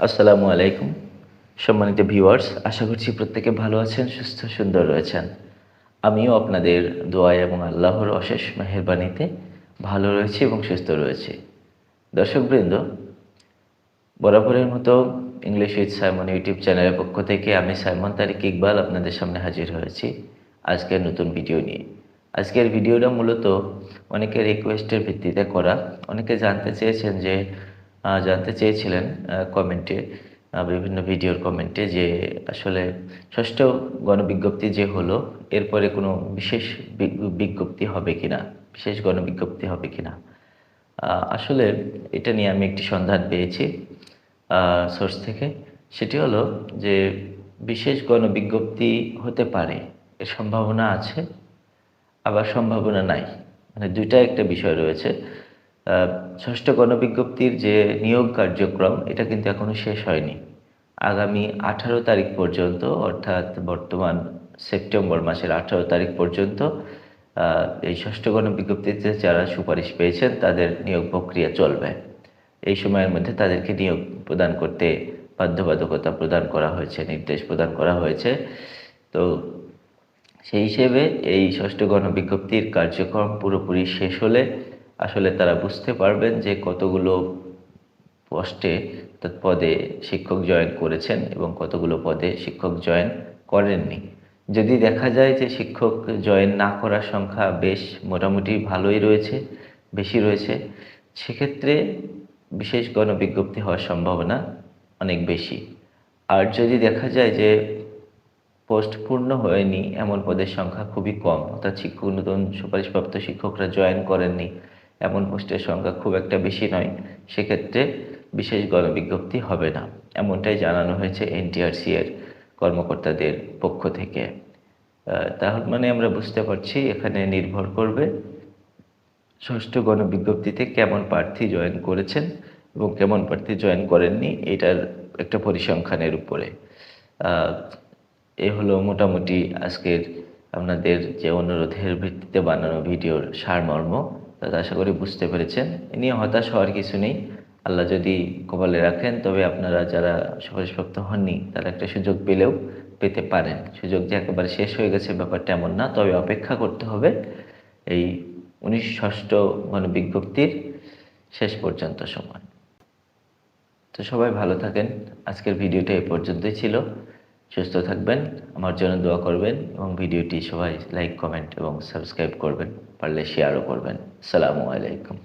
আসসালামু আলাইকুম। সম্মানিত ভিউয়ার্স, আশা করছি প্রত্যেকে ভালো আছেন, সুস্থ, সুন্দর রয়েছেন। আমিও আপনাদের দোয়ায় এবং আল্লাহর অশেষ মেহেরবানিতে ভালো রয়েছি এবং সুস্থ রয়েছি। দর্শকবৃন্দ, বরাবরের মতো ইংলিশ উইথ সাইমন ইউটিউব চ্যানেলের পক্ষ থেকে আমি সাইমন তারিক ইকবাল আপনাদের সামনে হাজির হয়েছি আজকের নতুন ভিডিও নিয়ে। আজকের ভিডিওটা মূলত অনেকের রিকোয়েস্টের ভিত্তিতে করা। অনেকে জানতে চেয়েছেন যে জানতে চেয়েছিলেন কমেন্টে বিভিন্ন ভিডিওর কমেন্টে যে আসলে ষষ্ঠ গণবিজ্ঞপ্তি যে হলো, এরপরে কোনো বিশেষ বিজ্ঞপ্তি হবে কিনা? বিশেষ গণবিজ্ঞপ্তি হবে কিনা? আসলে এটা নিয়ে আমি একটি সন্ধান পেয়েছি সোর্স থেকে। সেটি হলো যে বিশেষ গণবিজ্ঞপ্তি হতে পারে, এর সম্ভাবনা আছে, আবার সম্ভাবনা নাই। মানে দুইটা একটা বিষয় রয়েছে। ষষ্ঠ গণবিজ্ঞপ্তির যে নিয়োগ কার্যক্রম, এটা কিন্তু এখনও শেষ হয়নি। আগামী আঠারো তারিখ পর্যন্ত, অর্থাৎ বর্তমান সেপ্টেম্বর মাসের আঠারো তারিখ পর্যন্ত এই ষষ্ঠ গণবিজ্ঞপ্তিতে যারা সুপারিশ পেয়েছেন, তাদের নিয়োগ প্রক্রিয়া চলবে। এই সময়ের মধ্যে তাদেরকে নিয়োগ প্রদান করতে বাধ্যবাধকতা প্রদান করা হয়েছে, নির্দেশ প্রদান করা হয়েছে। তো সেই হিসেবে এই ষষ্ঠ গণবিজ্ঞপ্তির কার্যক্রম পুরোপুরি শেষ হলে আসলে তারা বুঝতে পারবেন যে কতগুলো পোস্টে পদে শিক্ষক জয়েন করেছেন এবং কতগুলো পদে শিক্ষক জয়েন করেননি। যদি দেখা যায় যে শিক্ষক জয়েন না করার সংখ্যা বেশ মোটামুটি ভালোই রয়েছে, বেশি রয়েছে, সেক্ষেত্রে বিশেষ গণবিজ্ঞপ্তি হওয়ার সম্ভাবনা অনেক বেশি। আর যদি দেখা যায় যে পোস্ট পূর্ণ হয়নি, এমন পদের সংখ্যা খুবই কম, অর্থাৎ শিক্ষক, নতুন সুপারিশপ্রাপ্ত শিক্ষকরা জয়েন করেননি এমন পোস্টের সংখ্যা খুব একটা বেশি নয়। সেক্ষেত্রে বিশেষ গণবিজ্ঞপ্তি হবে না, এমনটাই জানানো হয়েছে এনটিআরসি এর কর্মকর্তাদের পক্ষ থেকে। তাহলে মানে আমরা বুঝতে পারছি এখানে নির্ভর করবে ষষ্ঠ গণবিজ্ঞপ্তিতে কেমন প্রার্থী জয়েন করেছেন এবং কেমন প্রার্থী জয়েন করেননি এটার একটা পরিসংখ্যানের উপরে। এই হলো মোটামুটি আজকের আপনাদের যে অনুরোধের ভিত্তিতে বানানো ভিডিওর সারমর্ম। তাতে আশা করি বুঝতে পেরেছেন। এ নিয়ে হতাশ হওয়ার কিছু নেই। আল্লাহ যদি কপালে রাখেন, তবে আপনারা যারা সুপারিশপ্রাপ্ত হননি, তারা একটা সুযোগ পেলেও পেতে পারেন। সুযোগ যে একেবারে শেষ হয়ে গেছে, ব্যাপারটা এমন না। তবে অপেক্ষা করতে হবে এই উনিশ ষষ্ঠ গণবিজ্ঞপ্তির শেষ পর্যন্ত সময়। তো সবাই ভালো থাকেন। আজকের ভিডিওটা এই পর্যন্তই ছিল। সুস্থ থাকবেন, আমার জন্য দোয়া করবেন এবং ভিডিওটি সবাই লাইক কমেন্ট এবং সাবস্ক্রাইব করবেন, পারলে শেয়ারও করবেন। সালামু আলাইকুম।